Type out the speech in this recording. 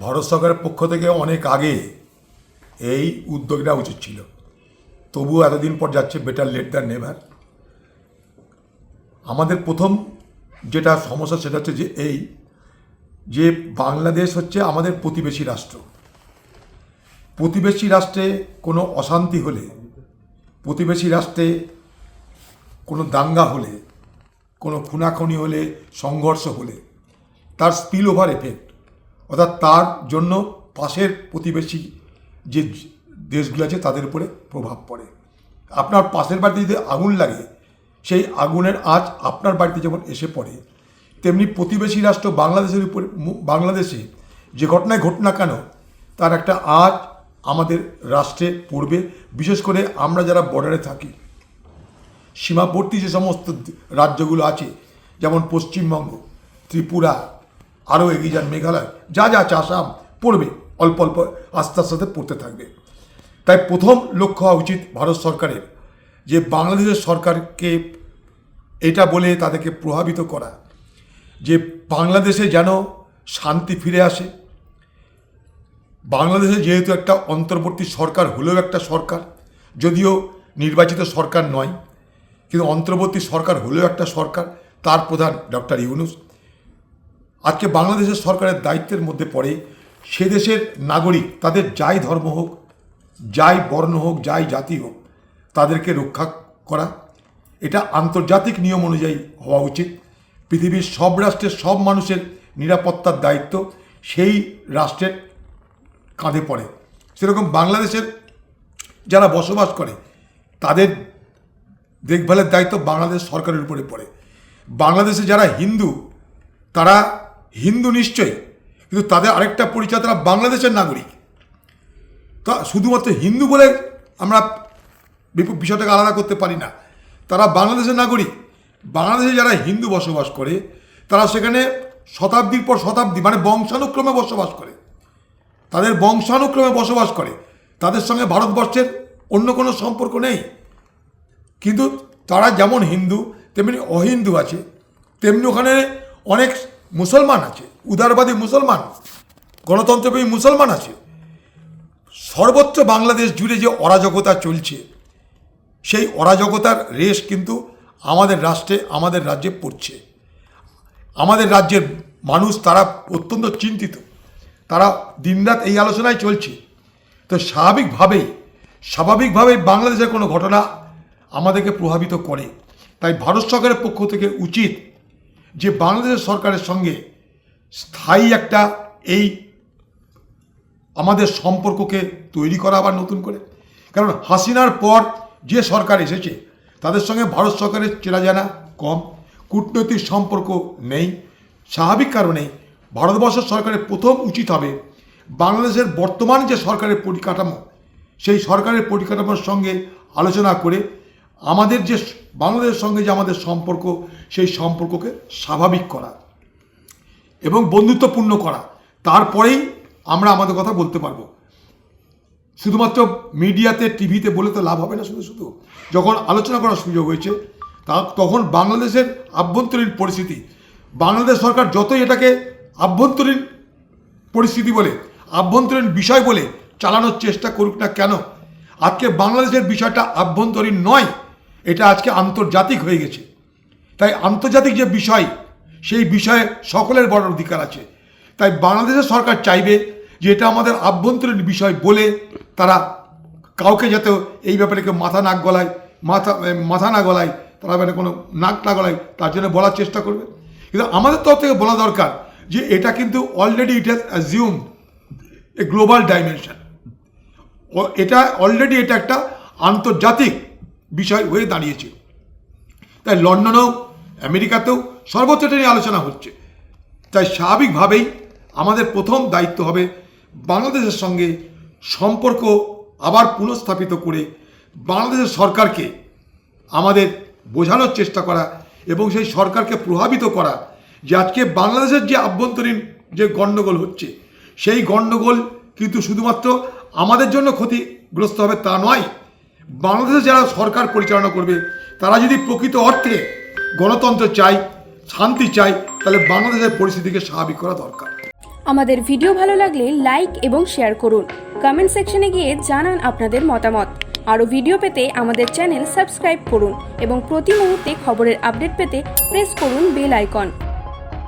ভারত সরকারের পক্ষ থেকে অনেক আগে এই উদ্যোগ নেওয়া উচিত ছিল। তবুও এতদিন পর যাচ্ছে বেটার লেট দ্যান নেভার আমাদের প্রথম যেটা সমস্যা সেটা হচ্ছে যে এই যে বাংলাদেশ হচ্ছে আমাদের প্রতিবেশী রাষ্ট্র। প্রতিবেশী রাষ্ট্রে কোনো অশান্তি হলে, প্রতিবেশী রাষ্ট্রে কোনো দাঙ্গা হলে, কোনো খুনাখুনি হলে, সংঘর্ষ হলে, তার স্পিল ওভার এফেক্ট অর্থাৎ তার জন্য পাশের প্রতিবেশী যে দেশগুলো আছে, তাদের উপরে প্রভাব পড়ে। আপনার পাশের বাড়িতে যদি আগুন লাগে, সেই আগুনের আঁচ আপনার বাড়িতে যেমন এসে পড়ে, তেমনি প্রতিবেশী রাষ্ট্র বাংলাদেশের উপরে বাংলাদেশে যে ঘটনায় ঘটনা কেন, তার একটা আঁচ আমাদের রাষ্ট্রে পড়বে। বিশেষ করে আমরা যারা বর্ডারে থাকি, সীমাবর্তী যে সমস্ত রাজ্যগুলো আছে, যেমন পশ্চিমবঙ্গ, ত্রিপুরা আরও এগিয়ে যান মেঘালয়। যা যা আছে আসাম পড়বে, অল্প অল্প আস্তে আস্তে পড়তে থাকবে। তাই প্রথম লক্ষ্য হওয়া উচিত ভারত সরকারের যে বাংলাদেশের সরকারকে এটা বলে তাদেরকে প্রভাবিত করা, যে বাংলাদেশে যেন শান্তি ফিরে আসে। বাংলাদেশে যেহেতু একটা অন্তর্বর্তী সরকার, হলেও একটা সরকার, যদিও নির্বাচিত সরকার নয়, কিন্তু অন্তর্বর্তী সরকার হলেও একটা সরকার, তার প্রধান ডক্টর ইউনুস। আজকে বাংলাদেশের সরকারের দায়িত্বের মধ্যে পড়ে সে দেশের নাগরিক, তাদের যাই ধর্ম হোক, যাই বর্ণ হোক, যাই জাতি হোক, তাদেরকে রক্ষা করা, এটা আন্তর্জাতিক নিয়ম অনুযায়ী হওয়া উচিত। পৃথিবীর সব রাষ্ট্রের সব মানুষের নিরাপত্তার দায়িত্ব সেই রাষ্ট্রের কাঁধে পড়ে। সেরকম বাংলাদেশের যারা বসবাস করে, তাদের দেখভালের দায়িত্ব বাংলাদেশ সরকারের উপরে পড়ে। বাংলাদেশে যারা হিন্দু, তারা হিন্দু নিশ্চয়ই, কিন্তু তাদের আরেকটা পরিচয়, তারা বাংলাদেশের নাগরিক। তা শুধুমাত্র হিন্দু বলে আমরা বিষয়টাকে আলাদা করতে পারি না। তারা বাংলাদেশের নাগরিক। বাংলাদেশে যারা হিন্দু বসবাস করে, তারা সেখানে শতাব্দীর পর শতাব্দী মানে বংশানুক্রমে বসবাস করে। তাদের বংশানুক্রমে বসবাস করে। তাদের সঙ্গে ভারতবর্ষের অন্য কোনো সম্পর্ক নেই। কিন্তু তারা যেমন হিন্দু, তেমনি অহিন্দু আছে। তেমনি ওখানে অনেক মুসলমান আছে, উদারবাদী মুসলমান, গণতন্ত্রপ্রেমী মুসলমান আছে। সর্বত্র বাংলাদেশ জুড়ে যে অরাজকতা চলছে, সেই অরাজকতার রেশ কিন্তু আমাদের রাষ্ট্রে, আমাদের রাজ্যে পড়ছে। আমাদের রাজ্যের মানুষ তারা অত্যন্ত চিন্তিত। তারা দিনরাত এই আলোচনায় চলছে। তো স্বাভাবিকভাবেই স্বাভাবিকভাবেই বাংলাদেশের কোনো ঘটনা আমাদেরকে প্রভাবিত করে। তাই ভারত সরকারের পক্ষ থেকে উচিত যে বাংলাদেশ সরকারের সঙ্গে স্থায়ী একটা এই আমাদের সম্পর্ককে তৈরি করা আবার নতুন করে। কারণ হাসিনার পর যে সরকার এসেছে, তাদের সঙ্গে ভারত সরকারের চেনা জানা কম, কূটনৈতিক সম্পর্ক নেই। স্বাভাবিক কারণে ভারতবর্ষ সরকারের প্রথম উচিত হবে বাংলাদেশের বর্তমান যে সরকারের পরিকাঠামো, সেই সরকারের পরিকাঠামোর সঙ্গে আলোচনা করে আমাদের যে বাংলাদেশের সঙ্গে যে আমাদের সম্পর্ক, সেই সম্পর্ককে স্বাভাবিক করা এবং বন্ধুত্বপূর্ণ করা। তারপরেই আমরা আমাদের কথা বলতে পারব। শুধুমাত্র মিডিয়াতে, টিভিতে বলে তো লাভ হবে না শুধু শুধু। যখন আলোচনা করার সুযোগ হয়েছে, তা তখন বাংলাদেশের আভ্যন্তরীণ পরিস্থিতি। বাংলাদেশ সরকার যতই এটাকে আভ্যন্তরীণ পরিস্থিতি বলে, আভ্যন্তরীণ বিষয় বলে চালানোর চেষ্টা করুক না কেন, আজকে বাংলাদেশের বিষয়টা আভ্যন্তরীণ নয়। এটা আজকে আন্তর্জাতিক হয়ে গেছে। তাই আন্তর্জাতিক যে বিষয়, সেই বিষয়ে সকলের বড় অধিকার আছে। তাই বাংলাদেশের সরকার চাইবে যে এটা আমাদের আভ্যন্তরীণ বিষয় বলে তারা কাউকে যাতে এই ব্যাপারে কেউ মাথা নাক গলায়, মাথা মাথা না গলায়, তারা মানে কোনো নাক না গলায়, তার জন্য বলার চেষ্টা করবে। কিন্তু আমাদের তরফ থেকে বলা দরকার যে এটা কিন্তু already it has assume a global dimension এটা অলরেডি এটা একটা আন্তর্জাতিক বিষয় হয়ে দাঁড়িয়েছে। তাই লন্ডনেও, আমেরিকাতেও সর্বোচ্চ নিয়ে আলোচনা হচ্ছে। তাই স্বাভাবিকভাবেই আমাদের প্রথম দায়িত্ব হবে বাংলাদেশের সঙ্গে সম্পর্ক আবার পুনঃস্থাপিত করে বাংলাদেশের সরকারকে আমাদের বোঝানোর চেষ্টা করা এবং সেই সরকারকে প্রভাবিত করা যে আজকে বাংলাদেশের যে আভ্যন্তরীণ যে গণ্ডগোল হচ্ছে, সেই গণ্ডগোল কিন্তু শুধুমাত্র আমাদের জন্য ক্ষতিগ্রস্ত হবে তা নয় বাংলাদেশে যারা সরকার পরিচালনা করবে, তারা যদি প্রকৃত অর্থে গণতন্ত্র চায়, শান্তি চায়, তাহলে বাংলাদেশের পরিস্থিতিকে স্বাভাবিক করা দরকার। আমাদের ভিডিও ভালো লাগলে লাইক এবং শেয়ার করুন। কমেন্ট সেকশনে গিয়ে জানান আপনাদের মতামত। আরও ভিডিও পেতে আমাদের চ্যানেল সাবস্ক্রাইব করুন এবং প্রতি মুহূর্তে খবরের আপডেট পেতে প্রেস করুন বেল আইকন।